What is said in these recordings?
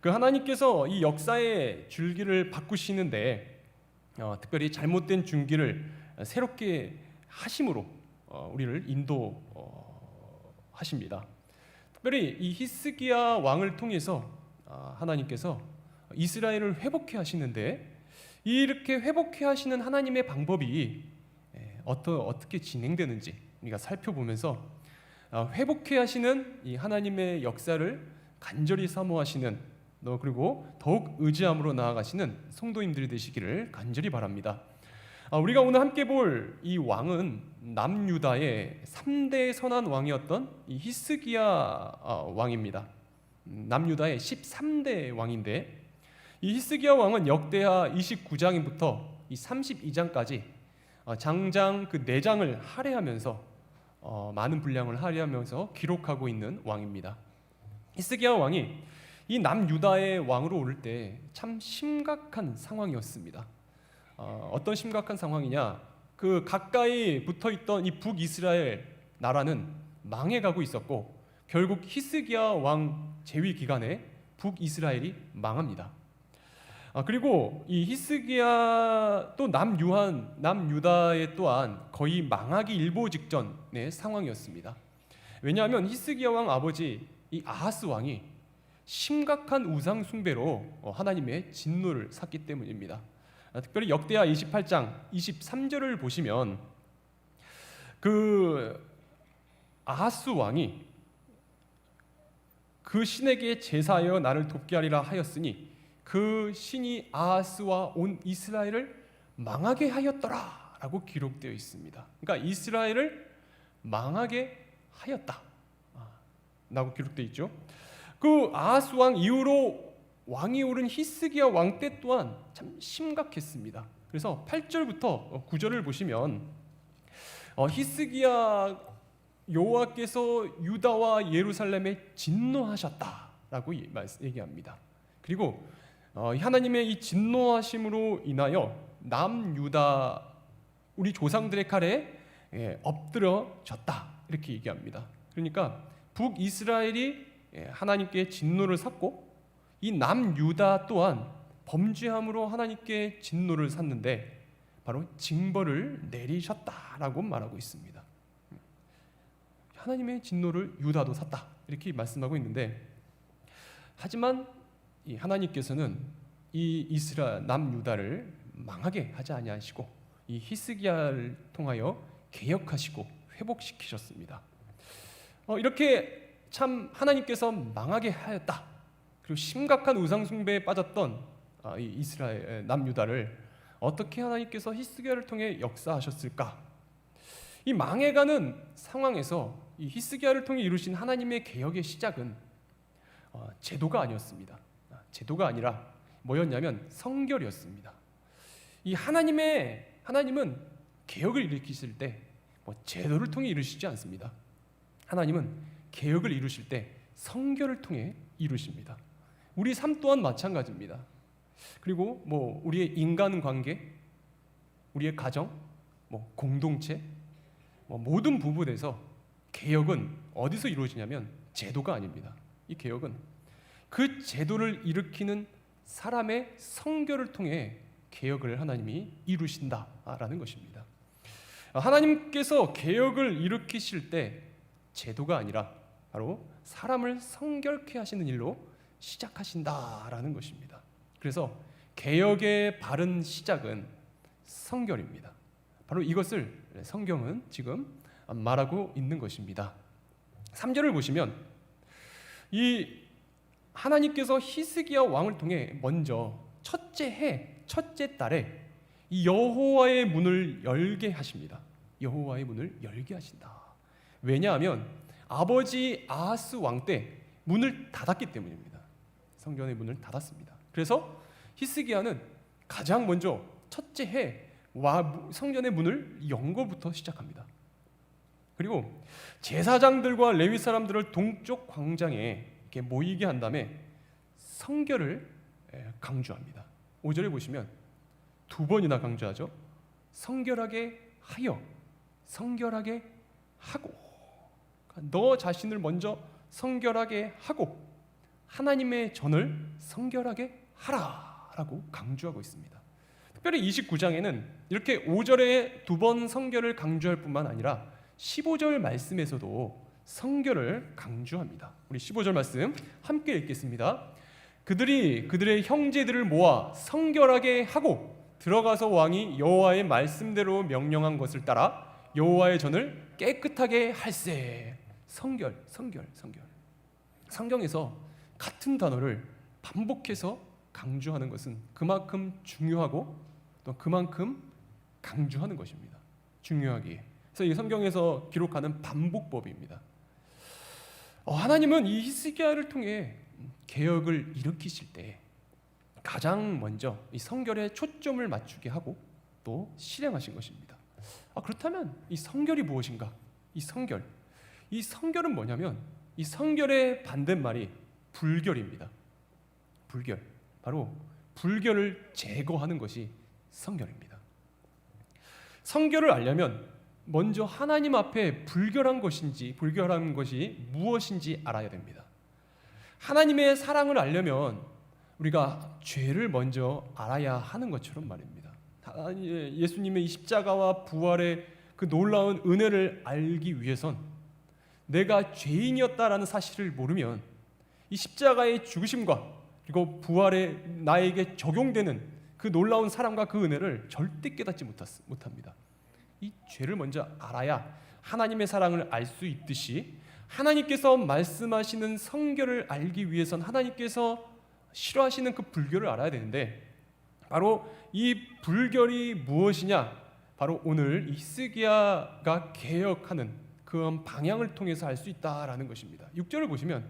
그 하나님께서 이 역사의 줄기를 바꾸시는데 어, 특별히 잘못된 줄기를 새롭게 하심으로 어, 우리를 인도하십니다. 특별히 이 히스기야 왕을 통해서 아, 하나님께서 이스라엘을 회복해 하시는데 이렇게 회복해 하시는 하나님의 방법이 에, 어떠, 어떻게 진행되는지 우리가 살펴보면서 아, 회복해 하시는 이 하나님의 역사를 간절히 사모하시는 너 그리고 더욱 의지함으로 나아가시는 성도님들이 되시기를 간절히 바랍니다. 아, 우리가 오늘 함께 볼 이 왕은 남유다의 3대 선한 왕이었던 이 히스기야 아, 왕입니다. 음, 남유다의 13대 왕인데 이 히스기야 왕은 역대하 29장부터 이 32장까지 어, 장장 그 내장을 할애하면서 어, 많은 분량을 할애하면서 기록하고 있는 왕입니다. 히스기야 왕이 이 남유다의 왕으로 오를 때 참 심각한 상황이었습니다. 어, 어떤 심각한 상황이냐? 그 가까이 붙어 있던 이 북이스라엘 나라는 망해가고 있었고 결국 히스기야 왕 재위 기간에 북이스라엘이 망합니다. 아, 그리고 이 히스기야 또 남유한 남유다의 또한 거의 망하기 일보 직전의 상황이었습니다. 왜냐하면 히스기야 왕 아버지 이 아하스 왕이 심각한 우상 숭배로 어, 하나님의 진노를 샀기 때문입니다. 아, 특별히 역대하 28장 23절을 보시면 그 아하스 왕이 그 신에게 제사하여 나를 돕게 하리라 하였으니 그 신이 아하스와 온 이스라엘을 망하게 하였더라라고 기록되어 있습니다. 그러니까 이스라엘을 망하게 하였다. 아, 기록되어 있죠. 그 아하스 왕 이후로 왕이 오른 히스기야 왕 때 또한 참 심각했습니다. 그래서 8절부터 9절을 보시면 어, 히스기야 여호와께서 유다와 예루살렘에 진노하셨다라고 얘기합니다. 그리고 어, 하나님의 이 진노하심으로 인하여 남유다 우리 조상들의 칼에 예, 엎드려졌다 이렇게 얘기합니다. 그러니까 북이스라엘이 예, 하나님께 진노를 샀고 이 남유다 또한 범죄함으로 하나님께 진노를 샀는데 바로 징벌을 내리셨다라고 말하고 있습니다. 하나님의 진노를 유다도 샀다 이렇게 말씀하고 있는데 하지만 이 하나님께서는 이 이스라 남유다를 망하게 하지 아니하시고 이 히스기야를 통하여 개혁하시고 회복시키셨습니다. 어, 이렇게 참 하나님께서 망하게 하였다. 그리고 심각한 우상 숭배에 빠졌던 아, 이 이스라엘 남유다를 어떻게 하나님께서 히스기야를 통해 역사하셨을까? 이 망해가는 상황에서 이 히스기야를 통해 이루신 하나님의 개혁의 시작은 어, 제도가 아니었습니다. 아, 제도가 아니라 뭐였냐면 성결이었습니다. 이 하나님의 하나님은 개혁을 일으키실 때 뭐 제도를 통해 이루시지 않습니다. 하나님은 개혁을 이루실 때 성결을 통해 이루십니다. 우리 삶 또한 마찬가지입니다. 그리고 뭐 우리의 인간 관계, 우리의 가정, 뭐 공동체, 뭐 모든 부분에서 개혁은 어디서 이루어지냐면 제도가 아닙니다. 이 개혁은 그 제도를 일으키는 사람의 성결을 통해 개혁을 하나님이 이루신다라는 것입니다. 하나님께서 개혁을 일으키실 때 제도가 아니라 바로 사람을 성결케 하시는 일로 시작하신다라는 것입니다. 그래서 개혁의 바른 시작은 성결입니다. 바로 이것을 성경은 지금 말하고 있는 것입니다. 3절을 보시면 이 하나님께서 히스기야 왕을 통해 먼저 첫째 해, 첫째 달에 이 여호와의 문을 열게 하십니다. 여호와의 문을 열게 하신다. 왜냐하면 아버지 아하스 왕 때 문을 닫았기 때문입니다. 성전의 문을 닫았습니다. 그래서 히스기야는 가장 먼저 첫째 해와 성전의 문을 연 것부터 시작합니다. 그리고 제사장들과 레위 사람들을 동쪽 광장에 이렇게 모이게 한 다음에 성결을 강조합니다. 5절에 보시면 두 번이나 강조하죠. 성결하게 하여 성결하게 하고 너 자신을 먼저 성결하게 하고 하나님의 전을 성결하게 하라라고 강조하고 있습니다. 특별히 29장에는 이렇게 5절에 두 번 성결을 강조할 뿐만 아니라 15절 말씀에서도 성결을 강조합니다. 우리 15절 말씀 함께 읽겠습니다. 그들이 그들의 형제들을 모아 성결하게 하고 들어가서 왕이 여호와의 말씀대로 명령한 것을 따라 여호와의 전을 깨끗하게 할세. 성결, 성결, 성결. 성경에서 같은 단어를 반복해서 강조하는 것은 그만큼 중요하고 또 그만큼 강조하는 것입니다. 중요하기에. 그래서 이 성경에서 기록하는 반복법입니다. 어, 하나님은 이 히스기야를 통해 개혁을 일으키실 때 가장 먼저 이 성결에 초점을 맞추게 하고 또 실행하신 것입니다. 아, 그렇다면 이 성결이 무엇인가? 이 성결. 이 성결은 뭐냐면 이 성결의 반대말이 불결입니다. 불결. 바로 불결을 제거하는 것이 성결입니다. 성결을 알려면 먼저 하나님 앞에 불결한 것인지 불결한 것이 무엇인지 알아야 됩니다. 하나님의 사랑을 알려면 우리가 죄를 먼저 알아야 하는 것처럼 말입니다. 예수님의 이 십자가와 부활의 그 놀라운 은혜를 알기 위해선 내가 죄인이었다라는 사실을 모르면 이 십자가의 죽으심과 그리고 부활에 나에게 적용되는 그 놀라운 사랑과 그 은혜를 절대 깨닫지 못합니다. 이 죄를 먼저 알아야 하나님의 사랑을 알 수 있듯이 하나님께서 말씀하시는 성결을 알기 위해선 하나님께서 싫어하시는 그 불결을 알아야 되는데 바로 이 불결이 무엇이냐? 바로 오늘 이 스기야가 개혁하는 그 방향을 통해서 알 수 있다라는 것입니다. 6절을 보시면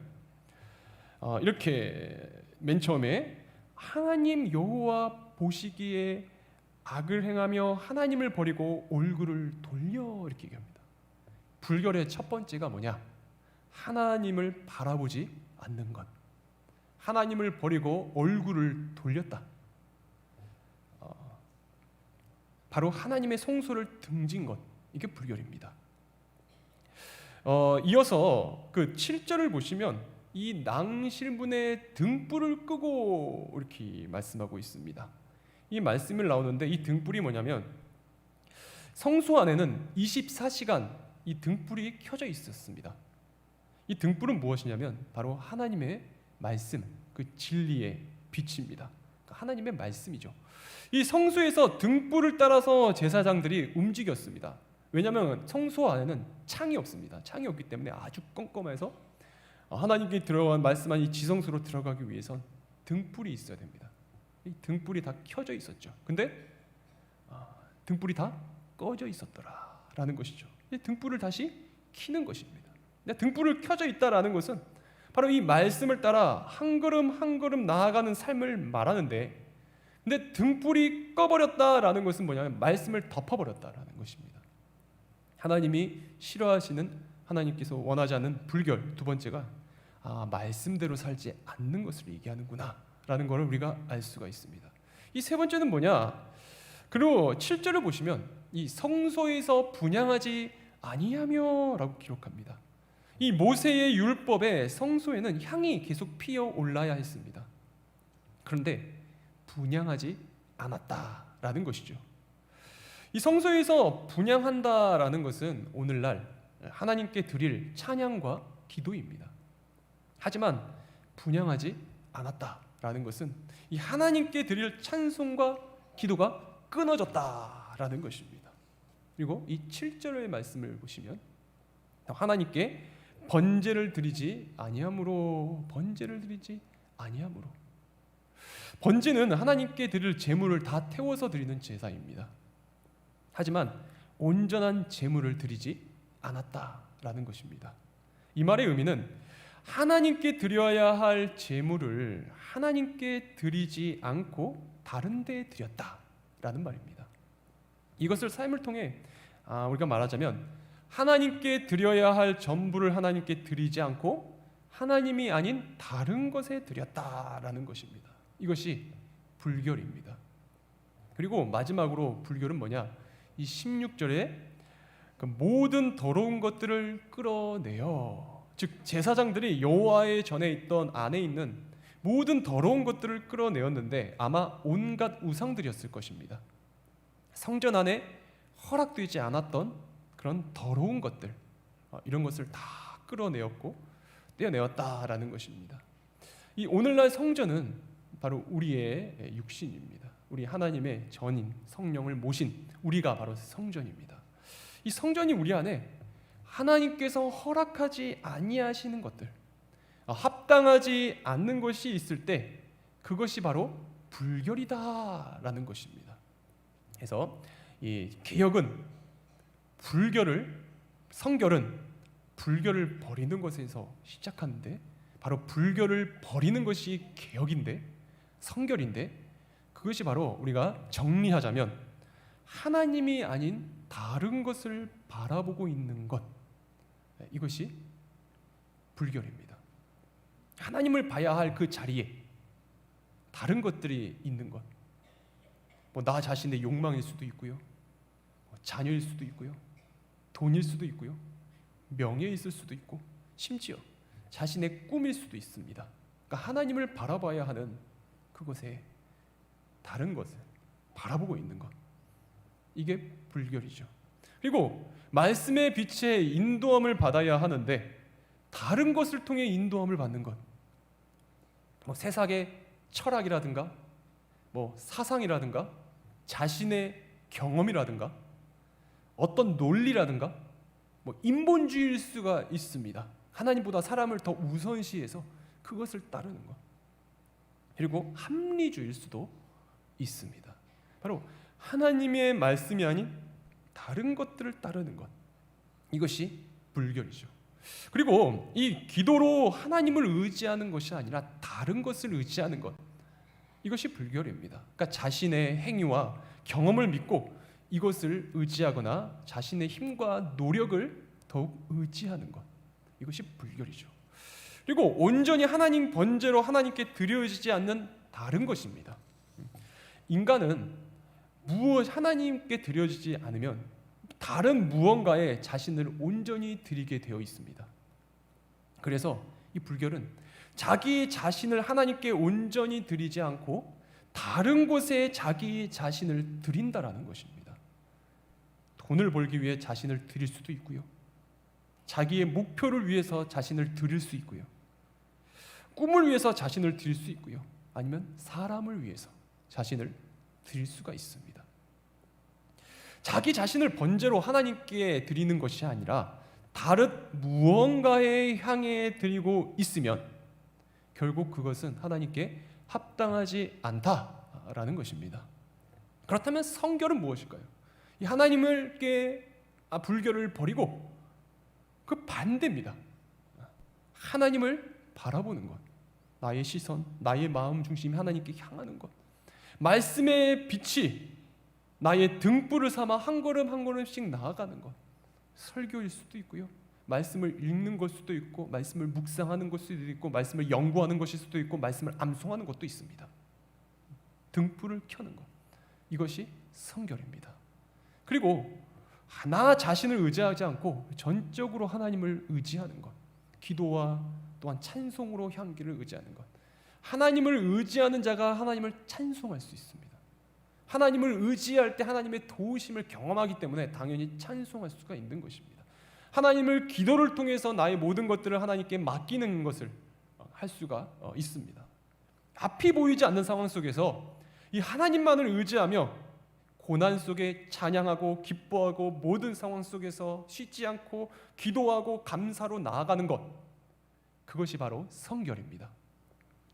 어, 이렇게 맨 처음에 하나님 여호와 보시기에 악을 행하며 하나님을 버리고 얼굴을 돌려 이렇게 얘기합니다. 불결의 첫 번째가 뭐냐? 하나님을 바라보지 않는 것. 하나님을 버리고 얼굴을 돌렸다. 어, 바로 하나님의 송소를 등진 것. 이게 불결입니다. 어, 이어서 그 7절을 보시면 이 낭실문의 등불을 끄고 이렇게 말씀하고 있습니다. 이 말씀을 나오는데 이 등불이 뭐냐면 성소 안에는 24시간 이 등불이 켜져 있었습니다. 이 등불은 무엇이냐면 바로 하나님의 말씀, 그 진리의 빛입니다. 그러니까 하나님의 말씀이죠. 이 성소에서 등불을 따라서 제사장들이 움직였습니다. 왜냐하면 성소 안에는 창이 없습니다. 창이 없기 때문에 아주 껌껌해서 하나님께 들어간 말씀한 이 지성소로 들어가기 위해선 등불이 있어야 됩니다. 이 등불이 다 켜져 있었죠. 근데 아, 등불이 다 꺼져 있었더라라는 것이죠. 이 등불을 다시 키는 것입니다. 등불을 켜져 있다라는 것은 바로 이 말씀을 따라 한 걸음 한 걸음 나아가는 삶을 말하는데 근데 등불이 꺼버렸다라는 것은 뭐냐면 말씀을 덮어버렸다라는 것입니다. 하나님이 싫어하시는 하나님께서 원하지 않는 불결 두 번째가 아, 말씀대로 살지 않는 것을 얘기하는구나라는 것을 우리가 알 수가 있습니다. 이 세 번째는 뭐냐? 그리고 7절을 보시면 이 성소에서 분양하지 아니하며라고 기록합니다. 이 모세의 율법에 성소에는 향이 계속 피어 올라야 했습니다. 그런데 분양하지 않았다라는 것이죠. 이 성소에서 분양한다라는 것은 오늘날 하나님께 드릴 찬양과 기도입니다. 하지만 분양하지 않았다라는 것은 이 하나님께 드릴 찬송과 기도가 끊어졌다라는 것입니다. 그리고 이 7절의 말씀을 보시면 하나님께 번제를 드리지 아니함으로 번제를 드리지 아니함으로 번제는 하나님께 드릴 제물을 다 태워서 드리는 제사입니다. 하지만 온전한 제물을 드리지 않았다라는 것입니다. 이 말의 의미는 하나님께 드려야 할 제물을 하나님께 드리지 않고 다른 데 드렸다라는 말입니다. 이것을 삶을 통해 아, 우리가 말하자면 하나님께 드려야 할 전부를 하나님께 드리지 않고 하나님이 아닌 다른 것에 드렸다라는 것입니다. 이것이 불결입니다. 그리고 마지막으로 불결은 뭐냐? 이 16절에 그 모든 더러운 것들을 끌어내어 즉 제사장들이 여호와의 전에 있던 안에 있는 모든 더러운 것들을 끌어내었는데 아마 온갖 우상들이었을 것입니다. 성전 안에 허락되지 않았던 그런 더러운 것들 어, 이런 것을 다 끌어내었고 떼어내었다라는 것입니다. 이 오늘날 성전은 바로 우리의 육신입니다. 우리 하나님의 전인 성령을 모신 우리가 바로 성전입니다. 이 성전이 우리 안에 하나님께서 허락하지 아니하시는 것들, 아, 합당하지 않는 것이 있을 때 그것이 바로 불결이다라는 것입니다. 그래서 이 개혁은 불결을 성결은 불결을 버리는 것에서 시작하는데 바로 불결을 버리는 것이 개혁인데 성결인데 그것이 바로 우리가 정리하자면 하나님이 아닌 다른 것을 바라보고 있는 것 네, 이것이 불결입니다. 하나님을 봐야 할 그 자리에 다른 것들이 있는 것. 뭐 나 자신의 욕망일 수도 있고요. 뭐 자녀일 수도 있고요. 돈일 수도 있고요. 명예에 있을 수도 있고 심지어 자신의 꿈일 수도 있습니다. 그러니까 하나님을 바라봐야 하는 그것에 다른 것을 바라보고 있는 것. 이게 불결이죠. 그리고 말씀의 빛에 인도함을 받아야 하는데 다른 것을 통해 인도함을 받는 것. 뭐 세상의 철학이라든가 뭐 사상이라든가 자신의 경험이라든가 어떤 논리라든가 뭐 인본주의일 수가 있습니다. 하나님보다 사람을 더 우선시해서 그것을 따르는 것. 그리고 합리주의일 수도 있습니다. 바로 하나님의 말씀이 아닌 다른 것들을 따르는 것. 이것이 불결이죠. 그리고 이 기도로 하나님을 의지하는 것이 아니라 다른 것을 의지하는 것. 이것이 불결입니다. 그러니까 자신의 행위와 경험을 믿고 이것을 의지하거나 자신의 힘과 노력을 더욱 의지하는 것. 이것이 불결이죠. 그리고 온전히 하나님 번제로 하나님께 드려지지 않는 다른 것입니다. 인간은 무엇 하나님께 드려지지 않으면 다른 무언가에 자신을 온전히 드리게 되어 있습니다. 그래서 이 불결은 자기 자신을 하나님께 온전히 드리지 않고 다른 곳에 자기 자신을 드린다라는 것입니다. 돈을 벌기 위해 자신을 드릴 수도 있고요. 자기의 목표를 위해서 자신을 드릴 수 있고요. 꿈을 위해서 자신을 드릴 수 있고요. 아니면 사람을 위해서 자신을 드릴 수가 있습니다. 자기 자신을 번제로 하나님께 드리는 것이 아니라 다른 무언가에 향해 드리고 있으면 결국 그것은 하나님께 합당하지 않다라는 것입니다. 그렇다면 성결은 무엇일까요? 이 하나님을께 아, 불결을 버리고 그 반대입니다. 하나님을 바라보는 것. 나의 시선, 나의 마음 중심이 하나님께 향하는 것. 말씀의 빛이 나의 등불을 삼아 한 걸음 한 걸음씩 나아가는 것. 설교일 수도 있고요. 말씀을 읽는 것 수도 있고 말씀을 묵상하는 것 수도 있고 말씀을 연구하는 것일 수도 있고 말씀을 암송하는 것도 있습니다. 등불을 켜는 것. 이것이 성결입니다. 그리고 나 자신을 의지하지 않고 전적으로 하나님을 의지하는 것. 기도와 또한 찬송으로 향기를 의지하는 것. 하나님을 의지하는 자가 하나님을 찬송할 수 있습니다. 하나님을 의지할 때 하나님의 도우심을 경험하기 때문에 당연히 찬송할 수가 있는 것입니다. 하나님을 기도를 통해서 나의 모든 것들을 하나님께 맡기는 것을 어, 할 수가 어, 있습니다. 앞이 보이지 않는 상황 속에서 이 하나님만을 의지하며 고난 속에 찬양하고 기뻐하고 모든 상황 속에서 쉬지 않고 기도하고 감사로 나아가는 것 그것이 바로 성결입니다.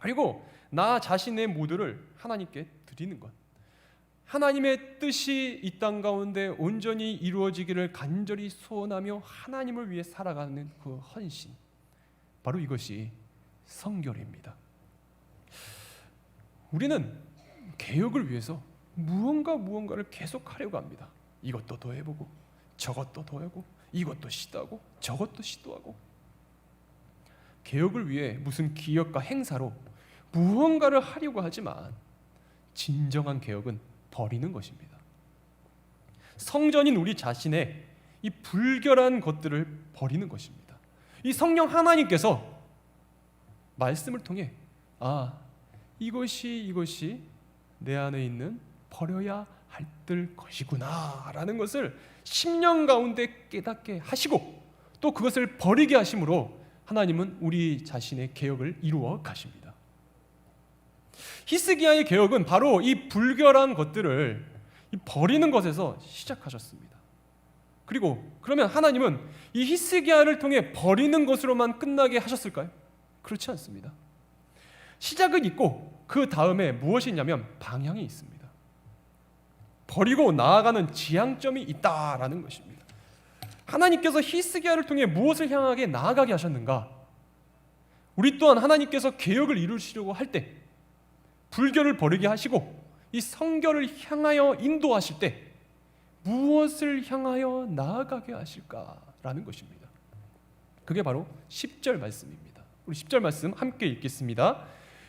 그리고 나 자신의 모두를 하나님께 드리는 것. 하나님의 뜻이 이 땅 가운데 온전히 이루어지기를 간절히 소원하며 하나님을 위해 살아가는 그 헌신. 바로 이것이 성결입니다. 우리는 개혁을 위해서 무언가 무언가를 계속 하려고 합니다. 이것도 더 해보고 저것도 더 하고 이것도 시도하고 저것도 시도하고 개혁을 위해 무슨 기업과 행사로 무언가를 하려고 하지만 진정한 개혁은 버리는 것입니다. 성전인 우리 자신의 이 불결한 것들을 버리는 것입니다. 이 성령 하나님께서 말씀을 통해 아 이것이 이것이 내 안에 있는 버려야 할 들 것이구나라는 것을 10년 가운데 깨닫게 하시고 또 그것을 버리게 하심으로 하나님은 우리 자신의 개혁을 이루어 가십니다. 히스기야의 개혁은 바로 이 불결한 것들을 이 버리는 것에서 시작하셨습니다. 그리고 그러면 하나님은 이 히스기야를 통해 버리는 것으로만 끝나게 하셨을까요? 그렇지 않습니다. 시작은 있고 그 다음에 무엇이 있냐면 방향이 있습니다. 버리고 나아가는 지향점이 있다라는 것입니다. 하나님께서 히스기야를 통해 무엇을 향하게 나아가게 하셨는가? 우리 또한 하나님께서 개혁을 이루시려고 할 때 불교를 버리게 하시고 이 성결을 향하여 인도하실 때 무엇을 향하여 나아가게 하실까라는 것입니다. 그게 바로 10절 말씀입니다. 우리 10절 말씀 함께 읽겠습니다.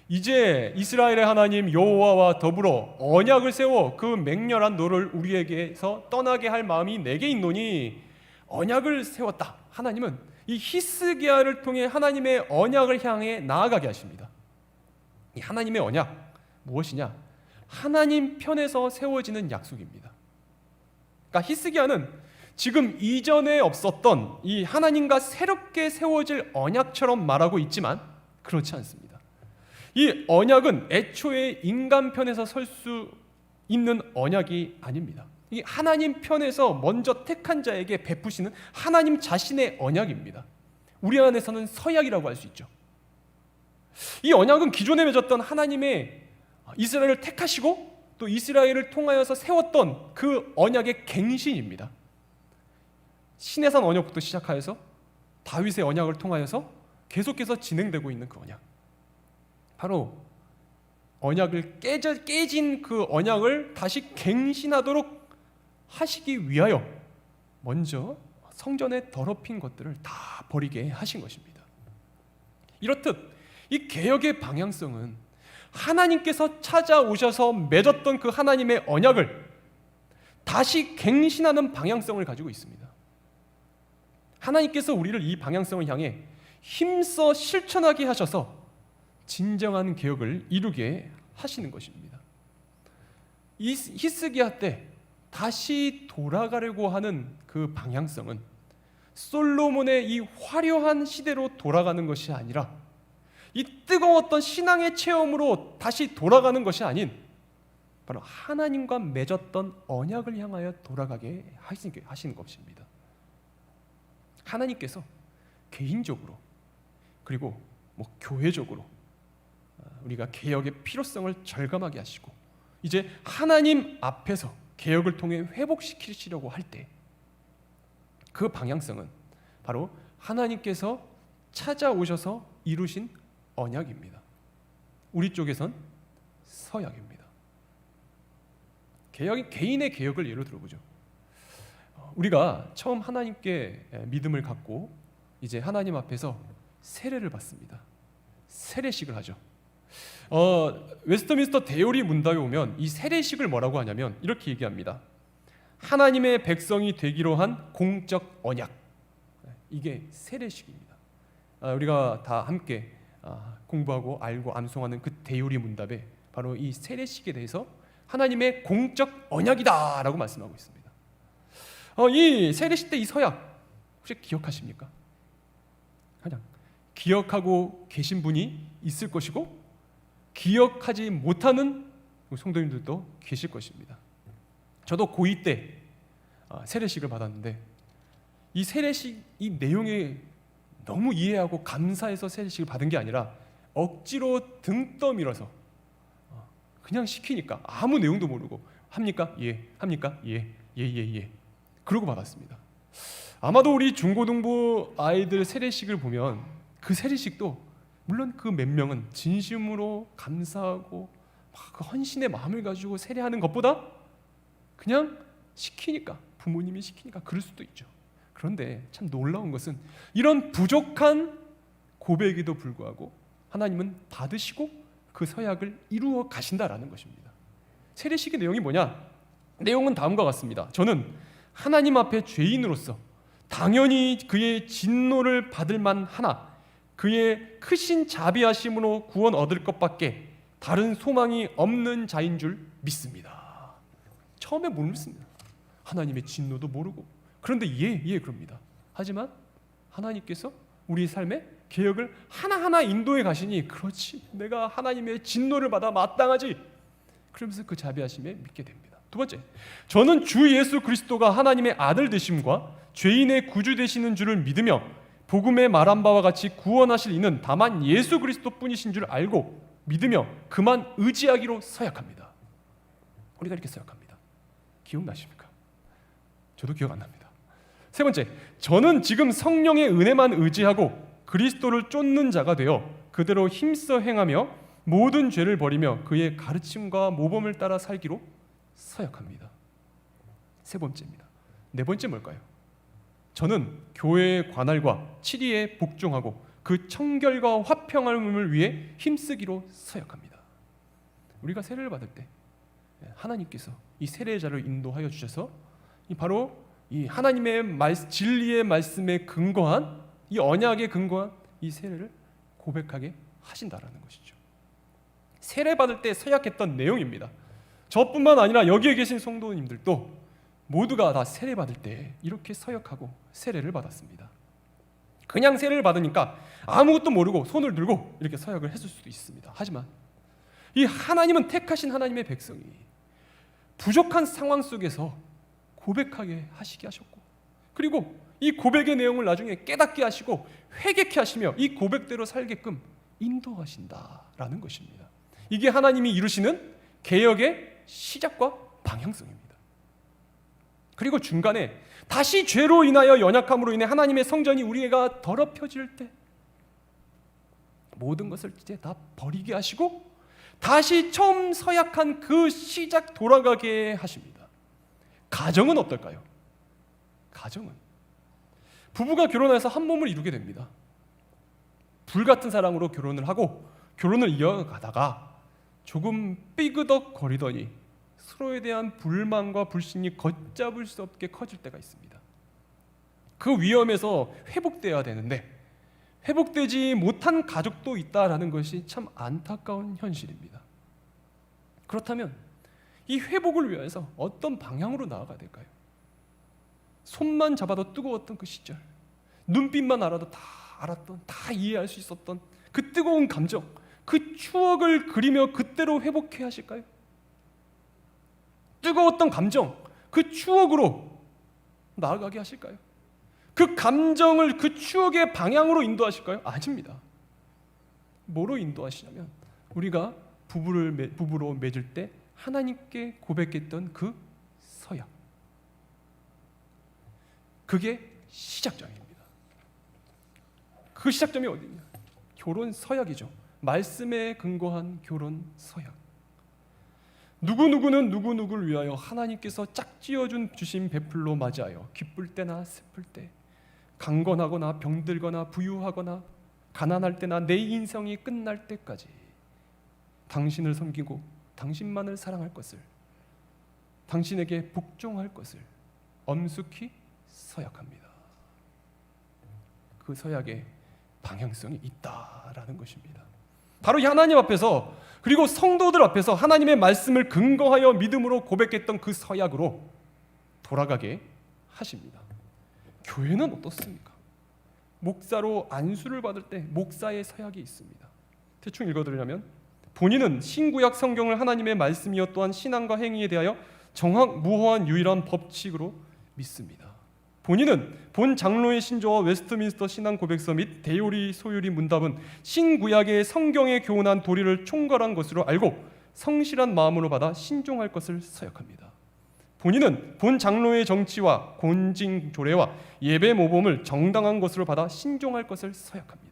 이제 이스라엘의 하나님 여호와와 더불어 언약을 세워 그 맹렬한 노를 우리에게서 떠나게 할 마음이 내게 있노니 언약을 세웠다. 하나님은 이 히스기야를 통해 하나님의 언약을 향해 나아가게 하십니다. 이 하나님의 언약 무엇이냐? 하나님 편에서 세워지는 약속입니다. 그러니까 히스기야는 지금 이전에 없었던 이 하나님과 새롭게 세워질 언약처럼 말하고 있지만 그렇지 않습니다. 이 언약은 애초에 인간 편에서 설 수 있는 언약이 아닙니다. 이 하나님 편에서 먼저 택한 자에게 베푸시는 하나님 자신의 언약입니다. 우리 안에서는 서약이라고 할 수 있죠. 이 언약은 기존에 맺었던 하나님의 이스라엘을 택하시고 또 이스라엘을 통하여서 세웠던 그 언약의 갱신입니다. 신해산 언약부터 시작하여서 다윗의 언약을 통하여서 계속해서 진행되고 있는 그 언약. 바로 언약을 깨져, 깨진 그 언약을 다시 갱신하도록 하시기 위하여 먼저 성전에 더럽힌 것들을 다 버리게 하신 것입니다. 이렇듯 이 개혁의 방향성은 하나님께서 찾아오셔서 맺었던 그 하나님의 언약을 다시 갱신하는 방향성을 가지고 있습니다. 하나님께서 우리를 이 방향성을 향해 힘써 실천하게 하셔서 진정한 개혁을 이루게 하시는 것입니다. 이 히스기야 때 다시 돌아가려고 하는 그 방향성은 솔로몬의 이 화려한 시대로 돌아가는 것이 아니라 이 뜨거웠던 신앙의 체험으로 다시 돌아가는 것이 아닌 바로 하나님과 맺었던 언약을 향하여 돌아가게 하시는 것입니다. 하나님께서 개인적으로 그리고 뭐 교회적으로 우리가 개혁의 필요성을 절감하게 하시고 이제 하나님 앞에서 개혁을 통해 회복시키시려고 할 때 그 방향성은 바로 하나님께서 찾아오셔서 이루신 언약입니다. 우리 쪽에선 서약입니다. 개혁이 개인의 개혁을 예로 들어보죠. 우리가 처음 하나님께 믿음을 갖고 이제 하나님 앞에서 세례를 받습니다. 세례식을 하죠. 어, 웨스터민스터 대요리 문답에 보면 이 세례식을 뭐라고 하냐면 이렇게 얘기합니다. 하나님의 백성이 되기로 한 공적 언약. 이게 세례식입니다. 아, 우리가 다 함께 아, 공부하고 알고 암송하는 그 대요리 문답에 바로 이 세례식에 대해서 하나님의 공적 언약이다라고 말씀하고 있습니다. 어, 이 세례식 때 이 서약 혹시 기억하십니까? 그냥 기억하고 계신 분이 있을 것이고 기억하지 못하는 성도님들도 계실 것입니다. 저도 고2 때 아, 세례식을 받았는데 이 세례식 이 내용에 너무 이해하고 감사해서 세례식을 받은 게 아니라 억지로 등 떠밀어서 어, 그냥 시키니까 아무 내용도 모르고 합니까? 예. 합니까? 예. 예, 예, 예. 그러고 받았습니다. 아마도 우리 중고등부 아이들 세례식을 보면 그 세례식도 물론 그 몇 명은 진심으로 감사하고 그 헌신의 마음을 가지고 세례하는 것보다 그냥 시키니까 부모님이 시키니까 그럴 수도 있죠. 그런데 참 놀라운 것은 이런 부족한 고백에도 불구하고 하나님은 받으시고 그 서약을 이루어 가신다라는 것입니다. 세례식의 내용이 뭐냐? 내용은 다음과 같습니다. 저는 하나님 앞에 죄인으로서 당연히 그의 진노를 받을 만 하나 그의 크신 자비하심으로 구원 얻을 것밖에 다른 소망이 없는 자인 줄 믿습니다. 처음에 못 믿습니다. 하나님의 진노도 모르고 그런데 예, 예 그럽니다. 하지만 하나님께서 우리 삶의 개혁을 하나하나 인도해 가시니 그렇지 내가 하나님의 진노를 받아 마땅하지 그러면서 그 자비하심에 믿게 됩니다. 두 번째, 저는 주 예수 그리스도가 하나님의 아들 되심과 죄인의 구주 되시는 줄을 믿으며 복음에 말한 바와 같이 구원하실 이는 다만 예수 그리스도뿐이신 줄 알고 믿으며 그만 의지하기로 서약합니다. 우리가 이렇게 서약합니다. 기억나십니까? 저도 기억 안 납니다. 세 번째, 저는 지금 성령의 은혜만 의지하고 그리스도를 쫓는 자가 되어 그대로 힘써 행하며 모든 죄를 버리며 그의 가르침과 모범을 따라 살기로 서약합니다. 세 번째입니다. 네 번째 뭘까요? 저는 교회의 관할과 치리에 복종하고 그 청결과 화평함을 위해 힘쓰기로 서약합니다. 우리가 세례를 받을 때 하나님께서 이 세례자를 인도하여 주셔서 이 바로 이 하나님의 말, 진리의 말씀에 근거한 이 언약에 근거한 이 세례를 고백하게 하신다라는 것이죠. 세례 받을 때 서약했던 내용입니다. 저뿐만 아니라 여기에 계신 성도님들도 모두가 다 세례 받을 때 이렇게 서약하고 세례를 받았습니다. 그냥 세례를 받으니까 아무것도 모르고 손을 들고 이렇게 서약을 했을 수도 있습니다. 하지만 이 하나님은 택하신 하나님의 백성이 부족한 상황 속에서 고백하게 하시게 하셨고 그리고 이 고백의 내용을 나중에 깨닫게 하시고 회개케 하시며 이 고백대로 살게끔 인도하신다라는 것입니다. 이게 하나님이 이루시는 개혁의 시작과 방향성입니다. 그리고 중간에 다시 죄로 인하여 연약함으로 인해 하나님의 성전이 우리가 더럽혀질 때 모든 것을 이제 다 버리게 하시고 다시 처음 서약한 그 시작 돌아가게 하십니다. 가정은 어떨까요? 가정은 부부가 결혼해서 한 몸을 이루게 됩니다. 불같은 사랑으로 결혼을 하고 결혼을 이어가다가 조금 삐그덕 거리더니 서로에 대한 불만과 불신이 걷잡을 수 없게 커질 때가 있습니다. 그 위험에서 회복돼야 되는데 회복되지 못한 가족도 있다라는 것이 참 안타까운 현실입니다. 그렇다면 이 회복을 위해서 어떤 방향으로 나아가야 될까요? 손만 잡아도 뜨거웠던 그 시절, 눈빛만 알아도 다 알았던, 다 이해할 수 있었던 그 뜨거운 감정, 그 추억을 그리며 그때로 회복해 하실까요? 뜨거웠던 감정, 그 추억으로 나아가게 하실까요? 그 감정을 그 추억의 방향으로 인도하실까요? 아닙니다. 뭐로 인도하시냐면 우리가 부부를 매, 부부로 맺을 때 하나님께 고백했던 그 서약. 그게 시작점입니다. 그 시작점이 어디냐? 결혼 서약이죠. 말씀에 근거한 결혼 서약. 누구 누구는 누구 누구를 위하여 하나님께서 짝지어 준 주신 베풀로 맞이하여 기쁠 때나 슬플 때 강건하거나 병들거나 부유하거나 가난할 때나 내 인생이 끝날 때까지 당신을 섬기고 당신만을 사랑할 것을 당신에게 복종할 것을 엄숙히 서약합니다. 그 서약에 방향성이 있다라는 것입니다. 바로 이 하나님 앞에서 그리고 성도들 앞에서 하나님의 말씀을 근거하여 믿음으로 고백했던 그 서약으로 돌아가게 하십니다. 교회는 어떻습니까? 목사로 안수를 받을 때 목사의 서약이 있습니다. 대충 읽어드리려면 본인은 신구약 성경을 하나님의 말씀이었 또한 신앙과 행위에 대하여 정확 무호한 유일한 법칙으로 믿습니다. 본인은 본 장로의 신조와 웨스트민스터 신앙 고백서 및 대요리 소요리 문답은 신구약의 성경에 교훈한 도리를 총괄한 것으로 알고 성실한 마음으로 받아 신종할 것을 서약합니다. 본인은 본 장로의 정치와 곤징 조례와 예배 모범을 정당한 것으로 받아 신종할 것을 서약합니다.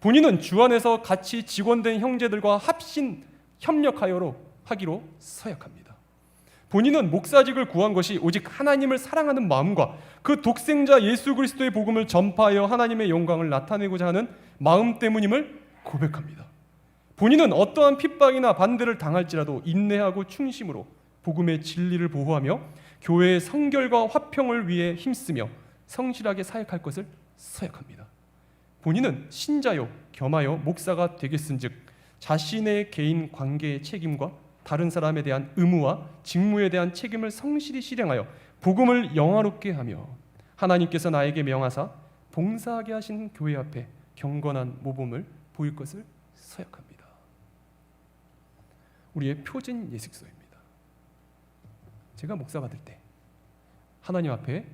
본인은 주 안에서 같이 직원된 형제들과 합신 협력하여로 하기로 서약합니다. 본인은 목사직을 구한 것이 오직 하나님을 사랑하는 마음과 그 독생자 예수 그리스도의 복음을 전파하여 하나님의 영광을 나타내고자 하는 마음 때문임을 고백합니다. 본인은 어떠한 핍박이나 반대를 당할지라도 인내하고 충심으로 복음의 진리를 보호하며 교회의 성결과 화평을 위해 힘쓰며 성실하게 사역할 것을 서약합니다. 본인은 신자요 겸하여 목사가 되겠은즉 자신의 개인 관계의 책임과 다른 사람에 대한 의무와 직무에 대한 책임을 성실히 실행하여 복음을 영화롭게 하며 하나님께서 나에게 명하사 봉사하게 하신 교회 앞에 경건한 모범을 보일 것을 서약합니다. 우리의 표준 예식서입니다. 제가 목사 받을 때 하나님 앞에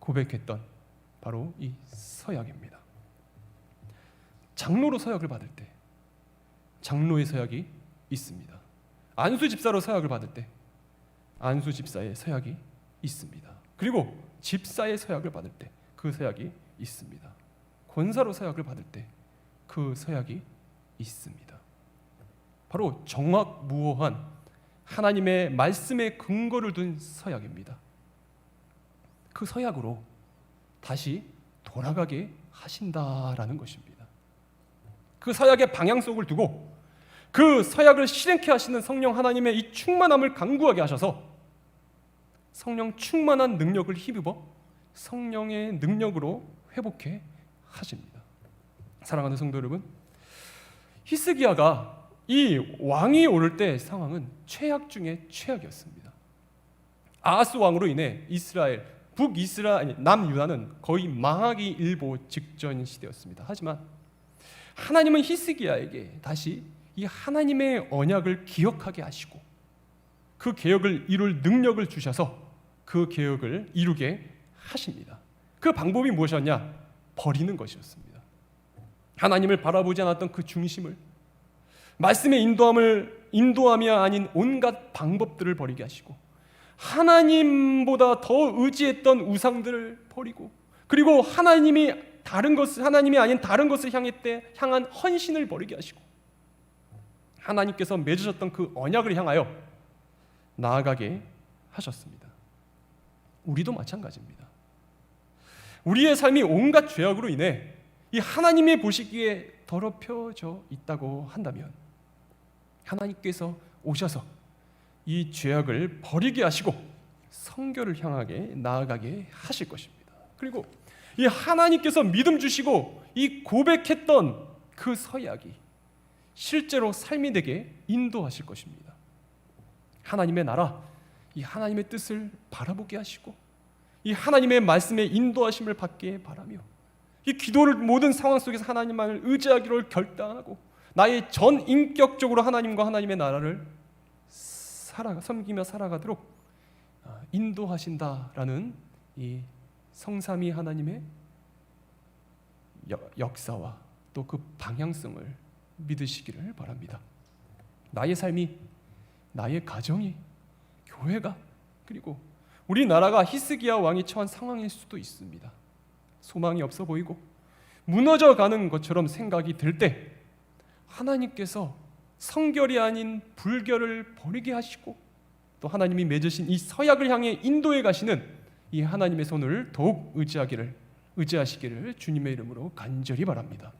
고백했던 바로 이 서약입니다. 장로로 서약을 받을 때 장로의 서약이 있습니다. 안수 집사로 서약을 받을 때 안수 집사의 서약이 있습니다. 그리고 집사의 서약을 받을 때 그 서약이 있습니다. 권사로 서약을 받을 때 그 서약이 있습니다. 바로 정확무오한 하나님의 말씀에 근거를 둔 서약입니다. 그 서약으로 다시 돌아가게 하신다라는 것입니다. 그 서약의 방향성을 두고 그 서약을 실행케 하시는 성령 하나님의 이 충만함을 강구하게 하셔서 성령 충만한 능력을 힘입어 성령의 능력으로 회복해 하십니다. 사랑하는 성도 여러분, 히스기야가 이 왕이 오를 때 상황은 최악 중에 최악이었습니다. 아하스 왕으로 인해 이스라엘 북이스라 아니 남유다는 거의 망하기 일보 직전 시대였습니다. 하지만 하나님은 히스기야에게 다시 이 하나님의 언약을 기억하게 하시고 그 개혁을 이룰 능력을 주셔서 그 개혁을 이루게 하십니다. 그 방법이 무엇이었냐? 버리는 것이었습니다. 하나님을 바라보지 않았던 그 중심을 말씀의 인도함을 인도함이 아닌 온갖 방법들을 버리게 하시고 하나님보다 더 의지했던 우상들을 버리고 그리고 하나님이 다른 것을 하나님이 아닌 다른 것을 향했대 향한 헌신을 버리게 하시고 하나님께서 맺으셨던 그 언약을 향하여 나아가게 하셨습니다. 우리도 마찬가지입니다. 우리의 삶이 온갖 죄악으로 인해 이 하나님의 보시기에 더럽혀져 있다고 한다면 하나님께서 오셔서 이 죄악을 버리게 하시고 성결을 향하게 나아가게 하실 것입니다. 그리고 이 하나님께서 믿음 주시고 이 고백했던 그 서약이 실제로 삶이 되게 인도하실 것입니다. 하나님의 나라, 이 하나님의 뜻을 바라보게 하시고 이 하나님의 말씀에 인도하심을 받게 바라며 이 기도를 모든 상황 속에서 하나님만을 의지하기를 결단하고 나의 전 인격적으로 하나님과 하나님의 나라를 살아 섬기며 살아가도록 아, 인도하신다라는 이 성삼위 하나님의 여- 역사와 또 그 방향성을 믿으시기를 바랍니다. 나의 삶이 나의 가정이 교회가 그리고 우리나라가 히스기야 왕이 처한 상황일 수도 있습니다. 소망이 없어 보이고 무너져 가는 것처럼 생각이 들 때 하나님께서 성결이 아닌 불결을 버리게 하시고 또 하나님이 맺으신 이 서약을 향해 인도해 가시는 이 하나님의 손을 더욱 의지하기를 의지하시기를 주님의 이름으로 간절히 바랍니다.